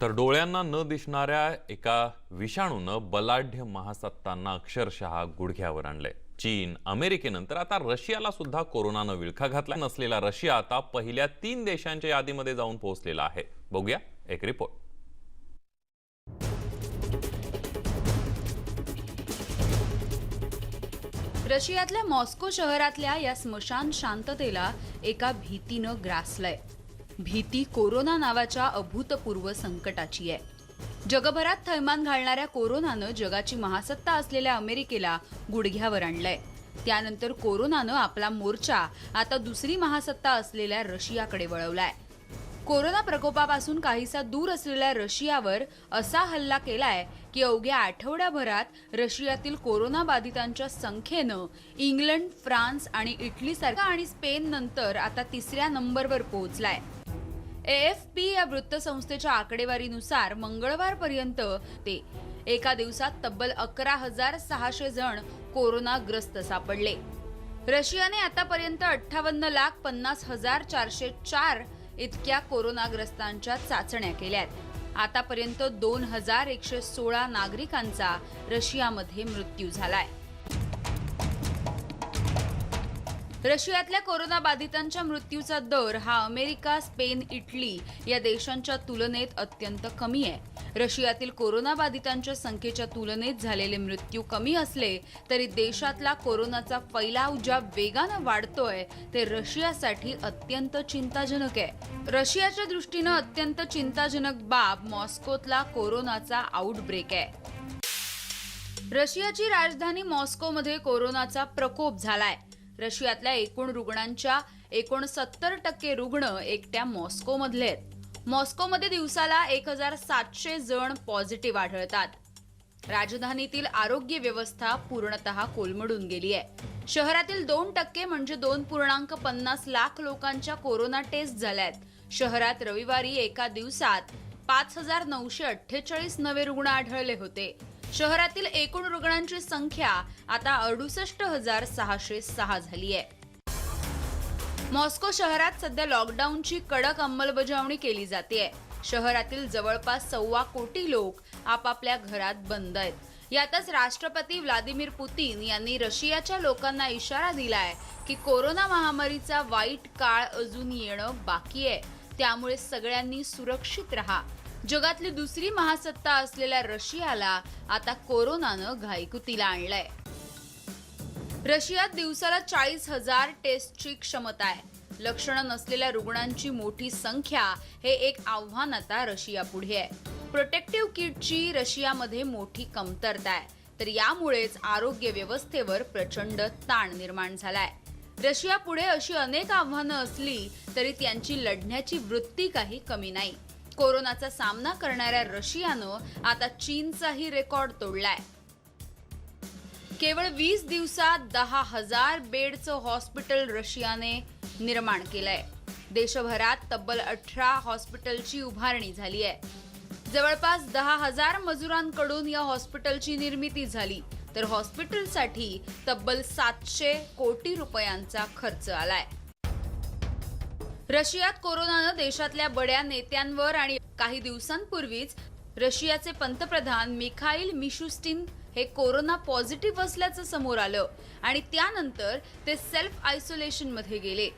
तर डोळ्यांना न दिसणाऱ्या एका विषाणूनं बलाढ्य महासत्तांना अक्षरशः गुडघ्यावर आणलंय. चीन अमेरिकेनंतर आता रशियाला सुद्धा कोरोनानं विळखा घातला नसलेला रशिया आता पहिल्या तीन देशांच्या यादीमध्ये जाऊन पोहोचलेला आहे. बघूया एक रिपोर्ट रशियातल्या मॉस्को शहरातल्या या स्मशान शांततेला एका भीतीनं ग्रासलंय. भीती कोरोना नावाच्या अभूतपूर्व संकटाची आहे. जगभरात थैमान घालणाऱ्या कोरोनानं जगाची महासत्ता असलेल्या अमेरिकेला गुडघ्यावर आणलंय. त्यानंतर कोरोनानं आपला मोर्चा आता दुसरी महासत्ता असलेल्या रशियाकडे वळवलाय. कोरोना प्रकोपापासून काहीसा दूर असलेल्या रशियावर असा हल्ला केलाय की अवघ्या आठवड्याभरात रशियातील कोरोना बाधितांच्या संख्येनं इंग्लंड फ्रान्स आणि इटलीसारखा आणि स्पेन नंतर आता तिसऱ्या नंबरवर पोहोचलाय. एएफपी या वृत्तसंस्थेच्या आकडेवारीनुसार मंगळवारपर्यंत ते एका दिवसात तब्बल अकरा हजार सहाशे जण कोरोनाग्रस्त सापडले. रशियाने आतापर्यंत अठ्ठावन्न लाख पन्नास हजार चारशे चार इतक्या कोरोनाग्रस्तांच्या चाचण्या केल्यात आतापर्यंत दोन हजार एकशे सोळा नागरिकांचा रशियामध्ये मृत्यू झालाय. रशियातल्या कोरोना बाधितांच्या मृत्यूचा दर हा अमेरिका स्पेन इटली या देशांच्या तुलनेत अत्यंत कमी आहे. रशियातील कोरोना बाधितांच्या संख्येच्या तुलनेत झालेले मृत्यू कमी असले तरी देशातला कोरोनाचा फैलाव ज्या वेगानं वाढतोय ते रशियासाठी अत्यंत चिंताजनक आहे. रशियाच्या दृष्टीनं अत्यंत चिंताजनक बाब मॉस्कोतला कोरोनाचा आउटब्रेक आहे. रशियाची राजधानी मॉस्कोमध्ये कोरोनाचा प्रकोप झालाय. रशियातल्या एकूण रुग्णांच्या एकोणसत्तर टक्के रुग्ण एकट्या मॉस्कोमधले आहेत. मॉस्कोमध्ये दिवसाला एक हजार सातशे जण पॉझिटिव्ह आढळतात. राजधानीतील आरोग्य व्यवस्था पूर्णतः कोलमडून गेली आहे. शहरातील दोन टक्के म्हणजे दोन पूर्णांक पन्नास लाख लोकांच्या कोरोना टेस्ट झाल्यात शहरात रविवारी एका दिवसात पाच हजार नऊशे अठ्ठेचाळीस नवे रुग्ण आढळले होते. शहरातील एकूण रुग्णांची संख्या आता अडुसष्ट हजार सहाशे सहा झाली आहे. मॉस्को शहरात सध्या लॉकडाऊनची कडक अंमलबजावणी केली जाते. शहरातील जवळपास सव्वा कोटी लोक आपापल्या घरात बंद आहेत. यातच राष्ट्रपती व्लादिमीर पुतीन यांनी रशियाच्या लोकांना इशारा दिलाय की कोरोना महामारीचा वाईट काळ अजून येणं बाकी आहे. त्यामुळे सगळ्यांनी सुरक्षित राहा. जगातली दुसरी महासत्ता असलेल्या रशियाला आता कोरोनानं घाईकुतीला आणलंय. रशियात दिवसाला चाळीस हजार टेस्टची क्षमता आहे. लक्षणं नसलेल्या रुग्णांची मोठी संख्या हे एक आव्हान आता रशिया पुढे आहे. प्रोटेक्टिव्ह किटची रशियामध्ये मोठी कमतरता आहे. तर यामुळेच आरोग्य व्यवस्थेवर प्रचंड ताण निर्माण झालाय. रशिया पुढे अशी अनेक आव्हानं असली तरी त्यांची लढण्याची वृत्ती काही कमी नाही. कोरोनाचा सामना करणाऱ्या रशियानं आता चीनचाही रेकॉर्ड तोडलाय. केवळ वीस दिवसात दहा हजार बेडचं हॉस्पिटल रशियाने निर्माण केलंय. देशभरात तब्बल अठरा हॉस्पिटलची उभारणी झाली आहे. जवळपास दहा हजार मजुरांकडून या हॉस्पिटलची निर्मिती झाली तर हॉस्पिटलसाठी तब्बल सातशे कोटी रुपयांचा खर्च आलाय. रशियात कोरोनानं देशातल्या बड्या नेत्यांवर आणि काही दिवसांपूर्वीच रशियाचे पंतप्रधान मिखाईल मिशुस्टिन हे कोरोना पॉझिटिव्ह असल्याचं समोर आलं आणि त्यानंतर ते सेल्फ आयसोलेशनमध्ये गेले.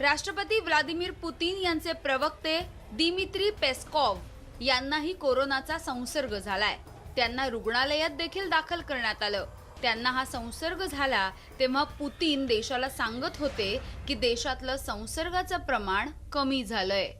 राष्ट्रपती व्लादिमीर पुतीन यांचे प्रवक्ते दिमित्री पेस्कॉव्ह यांनाही कोरोनाचा संसर्ग झालाय. त्यांना रुग्णालयात देखील दाखल करण्यात आलं. त्यांना हा संसर्ग झाला तेव्हा पुतीन देशाला सांगत होते की देशातलं संसर्गाचं प्रमाण कमी झालंय.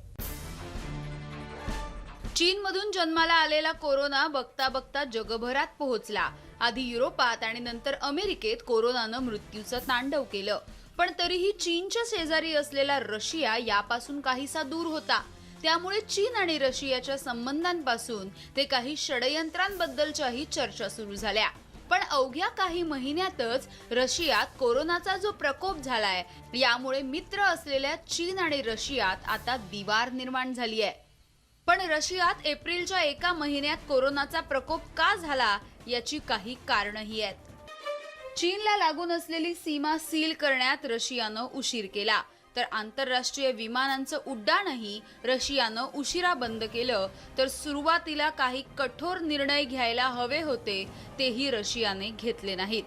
चीनमधून जन्माला आलेला कोरोना बघता बघता जगभरात पोहोचला. आधी युरोपात आणि नंतर अमेरिकेत कोरोनानं मृत्यूचं तांडव केलं. पण तरीही चीनच्या शेजारी असलेला रशिया यापासून काहीसा दूर होता. त्यामुळे चीन आणि रशियाच्या संबंधांपासून ते काही षडयंत्रांबद्दलच्याही चर्चा सुरू झाल्या. पण अवघ्या काही महिन्यातच रशियात कोरोनाचा जो प्रकोप झालाय यामुळे मित्र असलेल्या चीन आणि रशियात आता दिवार निर्माण झाली आहे. पण रशियात एप्रिलच्या एका महिन्यात कोरोनाचा प्रकोप का झाला याची काही कारणही आहेत. चीनला लागून असलेली सीमा सील करण्यात रशियानं उशीर केला. तर आंतरराष्ट्रीय विमानांचं उड्डाणही रशियानं उशिरा बंद केलं. तर सुरुवातीला काही कठोर निर्णय घ्यायला हवे होते तेही रशियाने घेतले नाहीत.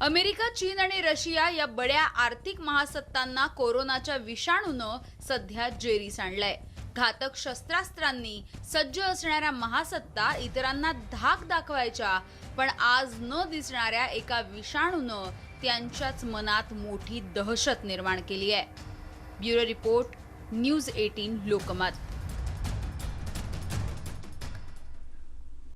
अमेरिका चीन आणि रशिया या बड्या आर्थिक महासत्तांना कोरोनाच्या विषाणूनं सध्या जेरीस आणलाय. घातक शस्त्रास्त्रांनी सज्ज असणाऱ्या महासत्ता इतरांना धाक दाखवायच्या पण आज न दिसणाऱ्या एका विषाणूनं त्यांच्याच मनात मोठी दहशत निर्माण केली आहे. Bureau report news eighteen Lokmat.